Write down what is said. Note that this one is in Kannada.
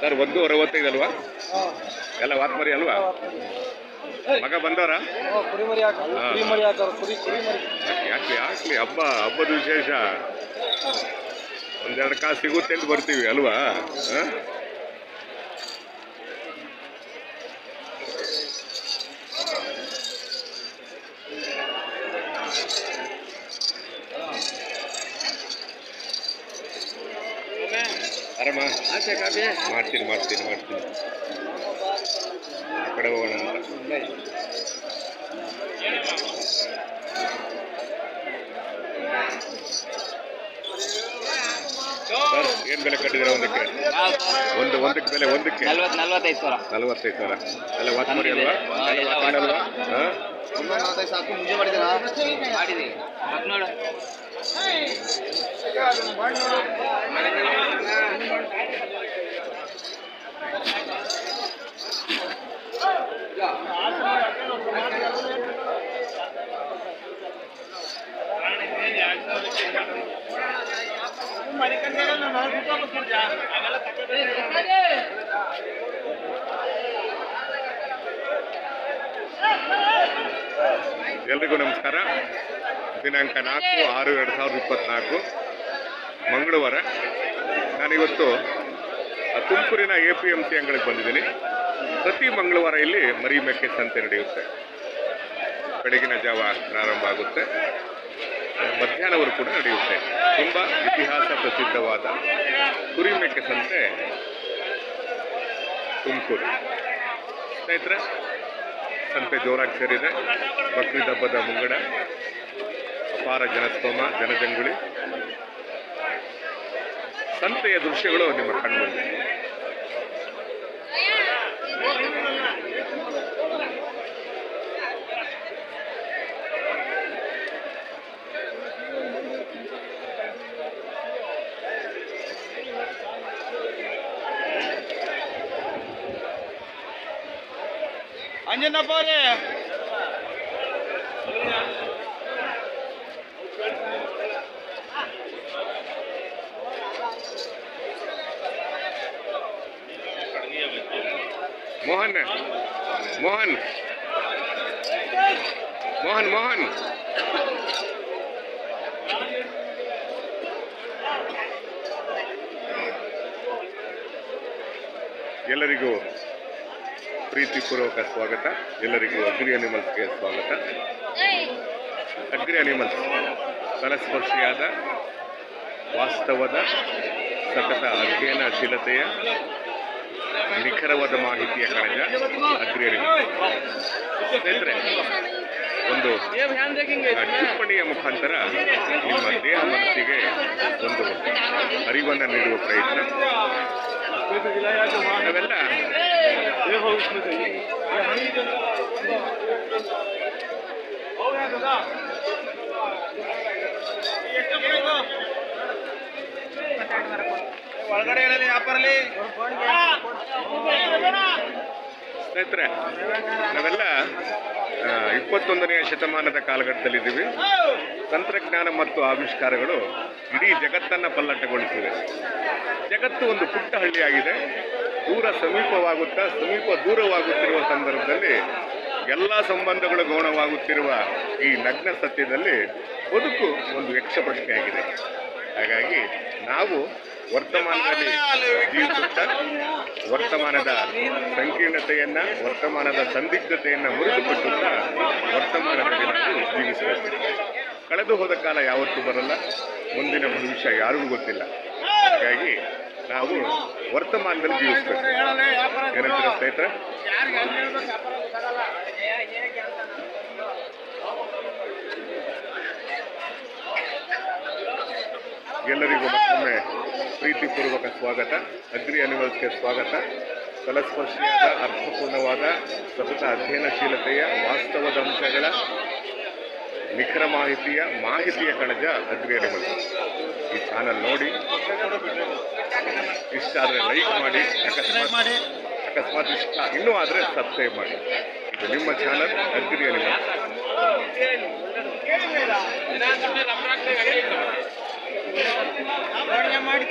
ಸರ್, ಒಂದು ಅರವತ್ತೈದು ಅಲ್ವಾ? ಎಲ್ಲ ವಾತ್ಮರಿ ಅಲ್ವಾ? ಮಗ ಬಂದವರ? ಮರಿ ಮರಿ ಮರಿ ಯಾಕೆ ಯಾಕೆ? ಹಬ್ಬ, ಹಬ್ಬದ ವಿಶೇಷ. ಒಂದೆರಡು ಕಾಸು ಸಿಗುತ್ತೆ ಅಂತ ಬರ್ತೀವಿ ಅಲ್ವಾ? ಆ? ಆರಾಮ? ಮಾಡ್ತೀನಿ ಮಾಡ್ತೀನಿ ಮಾಡ್ತೀನಿ. ಆ ಕಡೆ ಹೋಗೋಣ ಅಂತ. ಸರ್ ಏನ್ ಬೆಲೆ ಕಟ್ಟಿದ್ರೆ ಒಂದಕ್ಕೆ? ಒಂದು ಒಂದಕ್ಕೆ ಬೆಲೆ ಒಂದಕ್ಕೆ? ನಲ್ವತ್ ನಲ್ವತ್ತೈದು ಸಾವಿರ. ನಲ್ವತ್ತೈದು ಸಾವಿರ. ಅಲ್ವಾ? ಅಲ್ವಾ? ಹಾ? ಸಾಕು ಮುಂಜೆ ಮಾಡಿದ್ದೀರಾ? ಮಾಡಿದೀವಿ ಮತ್ ಎಲ್ರಿಗೂ ನಮಸ್ಕಾರ. ದಿನಾಂಕ ನಾಲ್ಕು ಆರು ಎರಡು ಸಾವಿರದ ಇಪ್ಪತ್ನಾಲ್ಕು. ಮಂಗಳವಾರ. ನಾನಿವತ್ತು ತುಮಕೂರಿನ ಎ ಪಿ ಎಂ ಸಿ ಅಂಗಡಿಗೆ ಬಂದಿದ್ದೀನಿ. ಪ್ರತಿ ಮಂಗಳವಾರ ಇಲ್ಲಿ ಮರಿ ಮೇಕೆ ಸಂತೆ ನಡೆಯುತ್ತೆ. ಬೆಳಗಿನ ಜಾವ ಪ್ರಾರಂಭ ಆಗುತ್ತೆ. ಮಧ್ಯಾಹ್ನವರು ಕೂಡ ನಡೆಯುತ್ತೆ. ತುಂಬ ಇತಿಹಾಸ ಪ್ರಸಿದ್ಧವಾದ ಕುರಿಮೇಕೆ ಸಂತೆ ತುಮಕೂರು. ಸ್ನೇಹಿತರೆ, ಸಂತೆ ಜೋರಾಗಿ ಸೇರಿದೆ. ಬಕ್ರೀದ್ ಹಬ್ಬದ ಮುಂಗಡ, ಅಪಾರ ಜನಸ್ತೋಮ, ಜನಜಂಗುಳಿ. ಸಂತೆಯ ದೃಶ್ಯಗಳು ನಿಮ್ಮ ಕಣ್ಮುಂದೆ. ಅಂಜನಪ್ಪ ಅವರೇ ಮೋಹನ್ ಮೋಹನ್ ಮೋಹನ್ ಮೋಹನ್ ಎಲ್ಲರಿಗೂ ಪ್ರೀತಿಪೂರ್ವಕ ಸ್ವಾಗತ. ಎಲ್ಲರಿಗೂ ಅಗ್ರಿ ಅನಿಮಲ್ಸ್ಗೆ ಸ್ವಾಗತ. ಅಗ್ರಿ ಅನಿಮಲ್ಸ್ ತಲಸ್ಪರ್ಶಿಯಾದ ವಾಸ್ತವದ, ಸತತ ಅಧ್ಯಯನಶೀಲತೆಯ, ನಿಖರವಾದ ಮಾಹಿತಿಯ ಕಣಜ ಅಗ್ರಿ ಅನಿಮಲ್ಸ್ ಒಂದು ಟಿಪ್ಪಣಿಯ ಮುಖಾಂತರ ನಿಮ್ಮ ದೇಹ ಮನಸ್ಸಿಗೆ ಒಂದು ಅರಿವನ್ನು ನೀಡುವ ಪ್ರಯತ್ನ. ನಾವೆಲ್ಲ ಒಳಗಡೆ ಹೇಳಲಿ ಸ್ನೇಹಿತರೆ, ನಾವೆಲ್ಲ ಇಪ್ಪತ್ತೊಂದನೆಯ ಶತಮಾನದ ಕಾಲಘಟ್ಟದಲ್ಲಿದ್ದೀವಿ. ತಂತ್ರಜ್ಞಾನ ಮತ್ತು ಆವಿಷ್ಕಾರಗಳು ಇಡೀ ಜಗತ್ತನ್ನು ಪಲ್ಲಟಗೊಳಿಸಿವೆ. ಜಗತ್ತು ಒಂದು ಪುಟ್ಟ ಹಳ್ಳಿಯಾಗಿದೆ. ದೂರ ಸಮೀಪವಾಗುತ್ತಾ, ಸಮೀಪ ದೂರವಾಗುತ್ತಿರುವ ಸಂದರ್ಭದಲ್ಲಿ ಎಲ್ಲ ಸಂಬಂಧಗಳು ಗೌಣವಾಗುತ್ತಿರುವ ಈ ನಗ್ನ ಸತ್ಯದಲ್ಲಿ ಬದುಕು ಒಂದು ಯಕ್ಷ ಪ್ರಶ್ನೆಯಾಗಿದೆ. ಹಾಗಾಗಿ ನಾವು ವರ್ತಮಾನದಲ್ಲಿ ವರ್ತಮಾನದ ಸಂಕೀರ್ಣತೆಯನ್ನು, ವರ್ತಮಾನದ ಸಂದಿಗ್ಧತೆಯನ್ನು ಮುರಿದುಕೊಟ್ಟುತ್ತಾ ವರ್ತಮಾನದಲ್ಲಿ ನಾವು ಜೀವಿಸಬೇಕು. ಕಳೆದು ಹೋದ ಕಾಲ ಯಾವತ್ತೂ ಬರಲ್ಲ, ಮುಂದಿನ ಭವಿಷ್ಯ ಯಾರಿಗೂ ಗೊತ್ತಿಲ್ಲ. ನಾವು ವರ್ತಮಾನದಲ್ಲಿ ಜೀವಿಸ್ತೇವೆ ಸ್ನೇಹಿತರೆ? ಎಲ್ಲರಿಗೂ ಮತ್ತೊಮ್ಮೆ ಪ್ರೀತಿಪೂರ್ವಕ ಸ್ವಾಗತ, ಅಗ್ರಿ ಅನಿಮಲ್ಸ್ಗೆ ಸ್ವಾಗತ. ತಲಸ್ಪರ್ಶಿಯಾದ ಅರ್ಥಪೂರ್ಣವಾದ, ಸತತ ಅಧ್ಯಯನಶೀಲತೆಯ, ವಾಸ್ತವದ ಅಂಶಗಳ ನಿಖರ ಮಾಹಿತಿಯ ಮಾಹಿತಿಯ ಕಣಜ ಅಗ್ರಿ ಅನಿಮಲ್ಸ್. ಈ ಚಾನಲ್ ನೋಡಿ. ಇಷ್ಟ ಆದರೆ ಲೈಕ್ ಮಾಡಿ, ಅಕಸ್ಮಾತ್ ಅಕಸ್ಮಾತ್ ಇಷ್ಟ. ಇನ್ನೂ ಆದರೆ ಸಬ್ಸ್ಕ್ರೈಬ್ ಮಾಡಿ. ಇದು ನಿಮ್ಮ ಚಾನಲ್ ಅಗ್ರಿ ಮಾಡಿ